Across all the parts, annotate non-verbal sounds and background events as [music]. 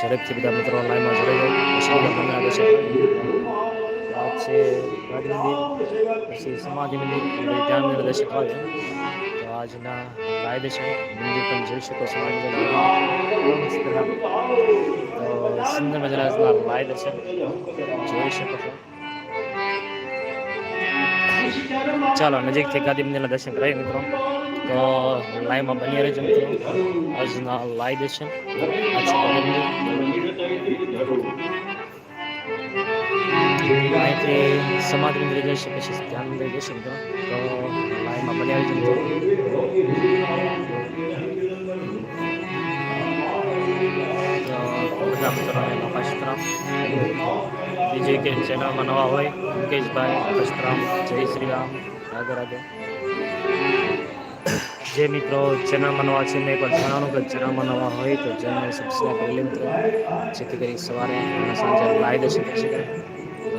ઝડપથી બધા મિત્રો લાઈનમાં જોડાઈ જાય. આ છે. ગાંધી મંદિર, પછી સમાધિ મંદિર ધ્યાન મંદિરના દર્શન કરાવે તો આજના કાયદે છે. મંદિર પણ જોઈ શકો સમાધિ સુંદર મજાના લાય દર્શન જોઈ શકો છો. ચાલો, નજીકથી ગાંધી મંદિરના દર્શન કરાવીએ મિત્રો. તો લાઈવમાં બની રહેજો મિત્રો. આજના લાઈવ છે અહીંથી સમાધિ મંદિર જઈ શકે છે, ધ્યાન મંદિર જઈ મિત્રો તો લાઈવમાં બની રહેજો મિત્રો. બધા મિત્રોને બીજી કે ચેનલમાં નવા હોય, મુકેશભાઈ કસ્તરામ જય શ્રી રામ. રાધે રાધે જે મિત્રો ચેનલમાં નવા છે, મેં એકવાર જણાવું કે ચેનલમાં નવા હોય તો ચેનલ સબસ્ક્રાઈબ કરી લે મિત્રો. જેથી કરી સવારે સાંજે લાઈવ દેશે શકે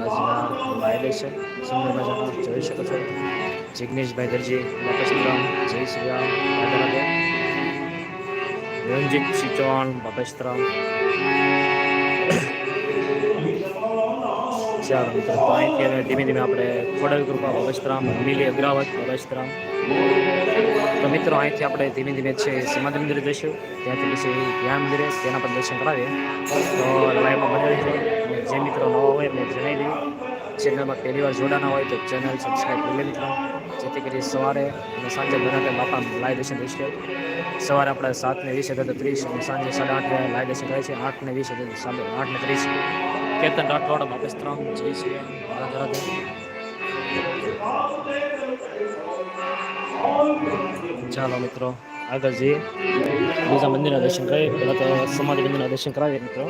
આજના લાઈવ સુંદર જોઈ શકો છો. જિગ્નેશભાઈ દરજી બાપેશ્રામ જય શ્રી રામ, રાધે રાધે. રણજીત સિંહ ચૌહાણ ચાલો મિત્રો, તો અહીંથી હવે ધીમે ધીમે આપણે ખોડલ કૃપા ભગસ્તરામ મિલી અગ્રાવત ભગસ્તરામ તો મિત્રો, અહીંથી આપણે ધીમે ધીમે છે, સમાધિ મંદિરે જઈશું. ત્યાંથી પછી ધ્યાન મંદિરે તેના પર દર્શન કરાવીએ. તો લાઈવમાં બને રહેજો જે મિત્રો નવા હોય એમને જણાવી દઈએ. ચેનલમાં પહેલી વાર જોડાના હોય તો ચેનલ સબસ્ક્રાઈબ કરી લે મિત્રો. જેથી કરી સવારે અને સાંજે બધા બાપા લાઈવ દર્શન થઈ શકે સવારે આપણે સાત ને વીસ હતા ત્રીસ અને સાંજે સાડા આઠ લાઈવ દર્શન થાય છે આઠ ને વીસ હતા સાંજે આઠ ને ત્રીસ. કેતન રાઠોડ બાપેસ્તરામ જય શ્રી રામ રાધે ચાલો મિત્રો, આગળ જઈએ. બીજા મંદિરના દર્શન કરીએ. પહેલાં તો સમાધિ મંદિરના દર્શન કરાવીએ મિત્રો.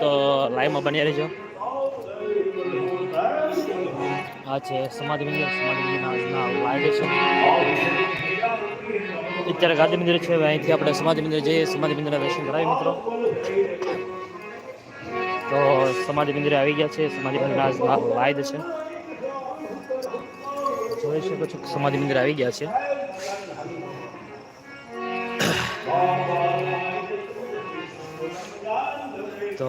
તો લાઈવમાં બન્યા રહેજો. આ છે સમાધિ મંદિર. સમાધિ મંદિરના આજના લાઈવ દર્શન અત્યારે ગાંધી મંદિર છે અહીંથી આપણે સમાધિ મંદિર જઈએ. સમાધિ મંદિરના દર્શન કરાવીએ મિત્રો. તો સમાધિ મંદિરે આવી ગયા છે. સમાધિ મંદિર લાઈવ છે. જોઈ શકો છો સમાધિ મંદિર આવી ગયા છે. તો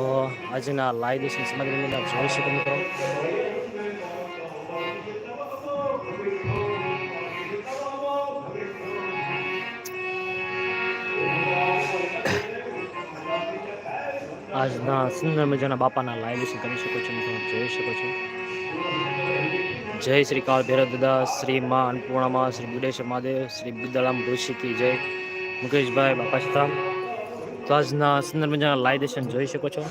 આજના લાઈવ દર્શન સમાધિ મંદિરના જોઈ શકો મિત્રો. આજના સુંદર મજાના બાપાના લાઈવ દર્શન કરી શકો છો, મિત્રો. જોઈ શકો છો. જય શ્રી કાળ ભૈરવ દાદા, શ્રી મા અન્નપૂર્ણામાં, શ્રી બુડેશ્વર મહાદેવ, શ્રી બુદ્ધાલામ ઋષિ જય. મુકેશભાઈ, બાપા સીતારામ તો આજના સુંદર મજાના લાઈવ દર્શન જોઈ શકો છો.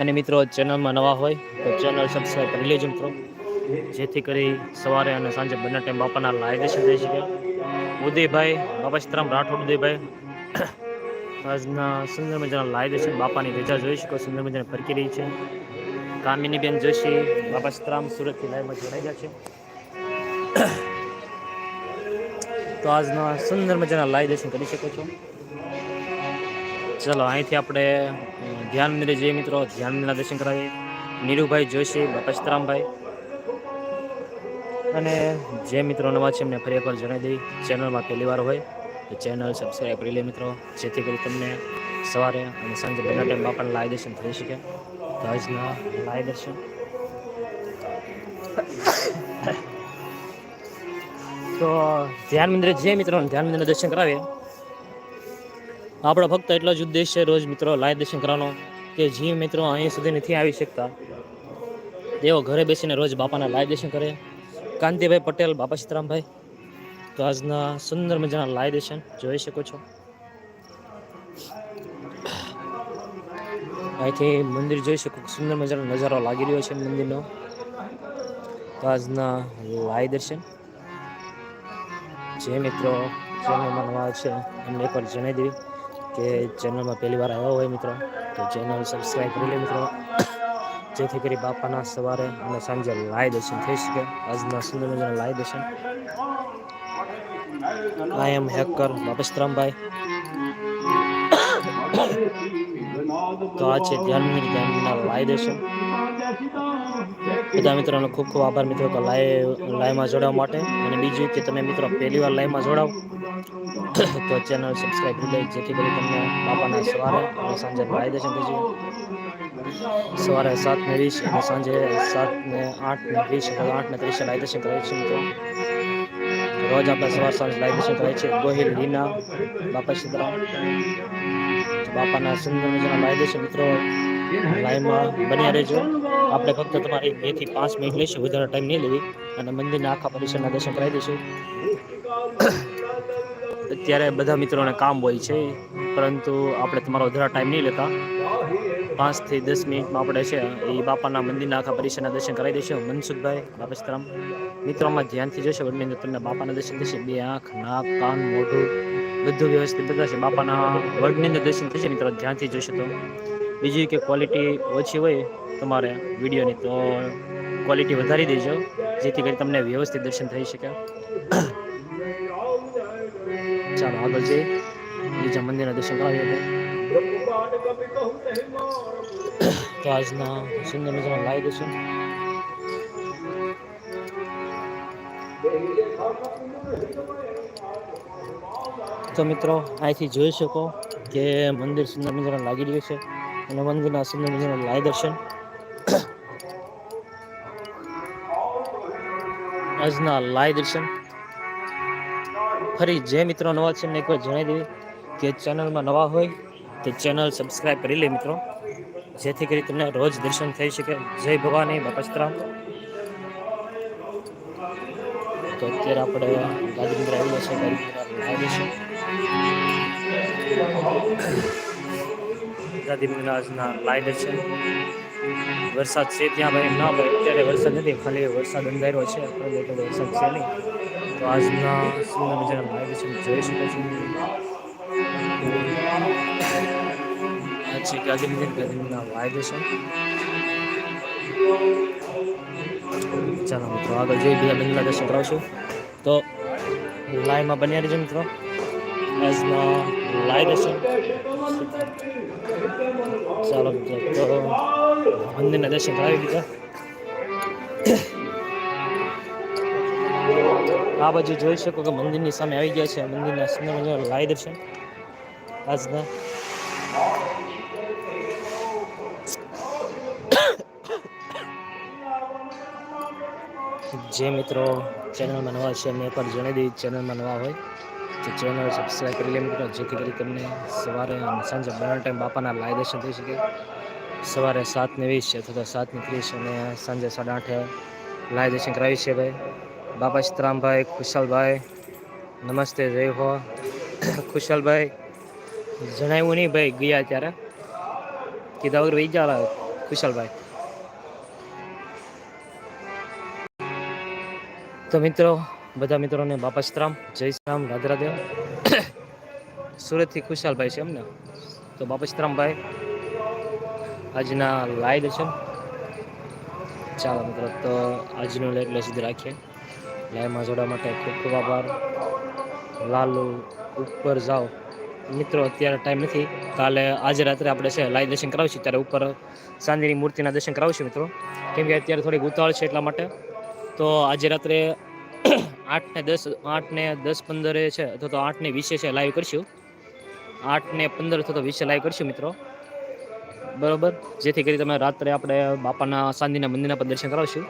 અને મિત્રો, ચેનલમાં નવા હોય તો ચેનલ સબસ્ક્રાઈબ કરી લેજો, મિત્રો. જેથી કરી સવારે અને સાંજે બંને ટાઈમ બાપાના લાઈવ દર્શન થઈ શકે. ઉદયભાઈ, બાપા સીતારામ, રાઠોડ ઉદયભાઈ. આજના સુંદર મજાના લાઈવ દર્શન બાપાની રજા જોઈ શકો, સુંદર મજાની ફરકી રહી છે. કામિનીબેન જોશી, બાપા સતરામ સુરતથી લાઈવમાં જોડાઈ ગયા છે. તો આજના સુંદર મજાના લાઈવ દર્શન કરી શકો છો. ચલો, અહીંથી આપણે ધ્યાન મંદિરે જઈએ મિત્રો. ધ્યાન મંદિરના દર્શન કરાવીએ. નીરુભાઈ જોશી, બાપા સતરામભાઈ. અને જે મિત્રો નવા છે એમને ફરી એકવાર જણાવી દઈ ચેનલમાં પહેલી વાર હોય. ચેનલ સબસ્ક્રાઈબ કરી લે મિત્રો. જેથી કરી તમને સવારે અને સાંજે બંને ટાઈમ પણ લાઈવ દર્શન થઈ શકે. તો આજના લાઈવ દર્શન. તો ધ્યાન મંદિરે જે મિત્રો ધ્યાન મંદિર દર્શન કરાવીએ. આપણો ફક્ત એટલો જ ઉદ્દેશ છે રોજ મિત્રો લાઈવ દર્શન કરવાનો કે જે મિત્રો અહીં સુધી નથી આવી શકતા. તેઓ ઘરે બેસીને રોજ બાપાના લાઈવ દર્શન કરે. કાંતિભાઈ પટેલ, બાપા સીતારામભાઈ તો આજના સુંદર મજાના લાઈવ દર્શન જોઈ શકો છો. અહીંથી મંદિર જોઈ શકો સુંદર મજાનો નજારો લાગી રહ્યો છે મંદિરનો. તો આજના લાઈવ દર્શન. જે મિત્રો ચેનલમાં નવા છે, એમને એકવાર જણાવી દેવી કે ચેનલમાં પહેલી વાર આવ્યા હોય મિત્રો, તો ચેનલ સબસ્ક્રાઈબ કરી લે મિત્રો. જેથી કરી બાપાના સવારે અને સાંજે લાઈવ દર્શન થઈ શકે. આજના સુંદર મજાના લાય દર્શન. આઈ એમ હેકર બાપસ્તરામભાઈ તો આ છે ધ્યાન ધ્યાનના લાઈવ દર્શન બધા મિત્રોનો ખૂબ ખૂબ આભાર મિત્રો તો લાઈવ લાઈવમાં જોડાવા માટે અને બીજું કે તમે મિત્રો પહેલી વાર લાઈવમાં જોડાવ તો ચેનલ સબસ્ક્રાઈબ કરી દઈ જેથી કરી તમને બાપાના સવારે અને સાંજે લાઈવ દર્શન થઈ જાય સવારે સાત ને વીસ અને સાંજે સાત ને આઠ ને વીસ આઠ ને ત્રીસ લાઈવ દર્શન કરે છે મિત્રો રોજ આપણે સવાર સાંજ લાઈવ મિશન થાય છે ગોહિલ લીના બાપા સીતારામ, બાપાના સુંદર મજાના લાઈવ મિત્રો. લાઈવમાં બન્યા રહેજો. આપણે ફક્ત તમારી બેથી પાંચ મિનિટ લઈશું. વધારે ટાઈમ નહીં લેવી. અને મંદિરના આખા પરિસરના દર્શન કરાવી દઈશું. અત્યારે બધા મિત્રોને કામ હોય છે, પરંતુ આપણે તમારો વધારે ટાઈમ નહીં લેતા. પાંચથી દસ મિનિટમાં આપણે છે, એ બાપાના મંદિરના આખા પરિસરના દર્શન કરાવી દઈશું. મનસુખભાઈ, બાપસ્તરામ મિત્રોમાં ધ્યાનથી જોશો બંને અંદર તમને બાપાના દર્શન થશે. બે આંખ, નાક, કાન, મોઢું, બધું વ્યવસ્થિત બતાવશે બાપાના વર્ડની અંદર દર્શન થશે, મિત્રો. ધ્યાનથી જોશો તો. બીજી કે ક્વોલિટી ઓછી હોય તમારે વિડીયોની, તો ક્વોલિટી વધારી દેજો, જેથી કરી તમને વ્યવસ્થિત દર્શન થઈ શકે. ચાલો આગળ જઈ બીજા મંદિરના દર્શન કરાવીએ તો આજના સુંદર મજાના લાઈવ દર્શન તો મિત્રો અહીંથી જોઈ શકો કે મંદિર સુંદર મજાના લાગી રહ્યું છે અને મંદિરના સુંદર મજાના લાઈવ દર્શન। આજના લાઈવ દર્શન। ફરી જે મિત્રો નવા છે એમને એકવાર જણાવી દેવી કે ચેનલમાં નવા હોય તો ચેનલ સબસ્ક્રાઈબ કરી લે મિત્રો. જેથી કરી તમને રોજ દર્શન થઈ શકે. જય ભવાની બાપસ્તરામ તો અત્યારે આપણે ગાંધીનગર આવ્યો છે આજના લાઈવ છે. વરસાદ છે ત્યાં ભાઈ ના ભાઈ, અત્યારે વરસાદ નથી, ખાલી વરસાદ અંધાર્યો છે, આપણે વરસાદ છે નહીં. તો આજના સુંદર મજાના ભાઈ જોઈ શકો છો આ છે ગાંધીનગર ગાંધીનગરના લાઈવ દર્શન ચાલો મિત્રો, આગળ જઈ બીજા દર્શન કરાવશું તો લાઈવમાં બન્યા રહેજો મિત્રો. આજના લાઈવ દર્શન ચાલો મિત્રો, તો મંદિરના દર્શન કરાવી દીધા. આ બાજુ જોઈ શકો કે મંદિરની સામે આવી ગયા છે. મંદિરના સુંદર લાઈવ દર્શન આજના જે મિત્રો ચેનલમાં નવા છે, મેં પણ જણાવી દઈ ચેનલમાં નવા હોય તો ચેનલ સબસ્ક્રાઈબ કરી લે મિત્રો, જેથી કરી તમને સવારે અને સાંજે બંને ટાઈમ બાપાના લાઈવ દર્શન થઈ શકે. સવારે સાતને વીસ વીસ અથવા તો સાત ને ત્રીસ અને સાંજે સાડા આઠે લાઈવ દર્શન કરાવી છે ભાઈ. બાપા સીતરામભાઈ ખુશાલભાઈ, નમસ્તે, જય હો. [coughs] ખુશાલભાઈ, જણાવ્યું નહીં ભાઈ, ગયા ત્યારે. કીધા વગર વહી જા ખુશાલભાઈ. તો મિત્રો, બધા મિત્રોને બાપા શ્રામ જય શ્રામ રામ રાધે રાધે. [coughs] સુરતથી ખુશાલભાઈ છે એમને તો બાપા શ્રામભાઈ આજના લાઈવ છે. ચાલો મિત્રો, તો આજનું લાઈવ સુધી રાખીએ. લાઈવમાં જોડવા માટે ખૂબ ખૂબ આભાર. લાલુ, ઉપર જાઓ. મિત્રો, અત્યારે ટાઈમ નથી. કાલે આજે રાત્રે આપણે છે લાઈવ દર્શન કરાવીશું. ત્યારે ઉપર ચાંદીની મૂર્તિના દર્શન કરાવીશું મિત્રો. કેમ કે અત્યારે થોડીક ઉતાવળ છે એટલા માટે. તો આજે રાત્રે [coughs] આઠ ને દસ આઠ ને દસ પંદરે છે, અથવા તો આઠ ને વીસે છે, લાઈવ કરશું. આઠ ને પંદર અથવા તો વીસે લાઈવ કરશું મિત્રો. બરાબર? જેથી કરી તમે રાત્રે આપણે બાપાના ચાંદીના મંદિરના પર દર્શન કરાવશું.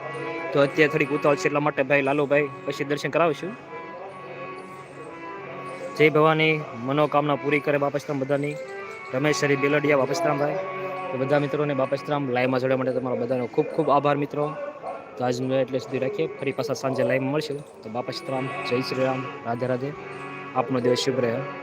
તો અત્યારે થોડીક ઉતાવળ છે એટલા માટે ભાઈ લાલુભાઈ પછી દર્શન કરાવીશું. જય ભવાની, મનોકામના પૂરી કરે બાપસરામ બધાની. રમેશ હરી બેલડિયા, બાપસ્તરામભાઈ. તો બધા મિત્રોને બાપસરામ લાઈવમાં જોડવા માટે તમારા બધાનો ખૂબ ખૂબ આભાર મિત્રો. તો આજનું એટલે સુધી રાખીએ. ફરી પાછા સાંજે લાઈવમાં મળશું. તો બાપસરામ જય શ્રી રામ, રાધે રાધે. આપનો દિવસ શુભ રહે.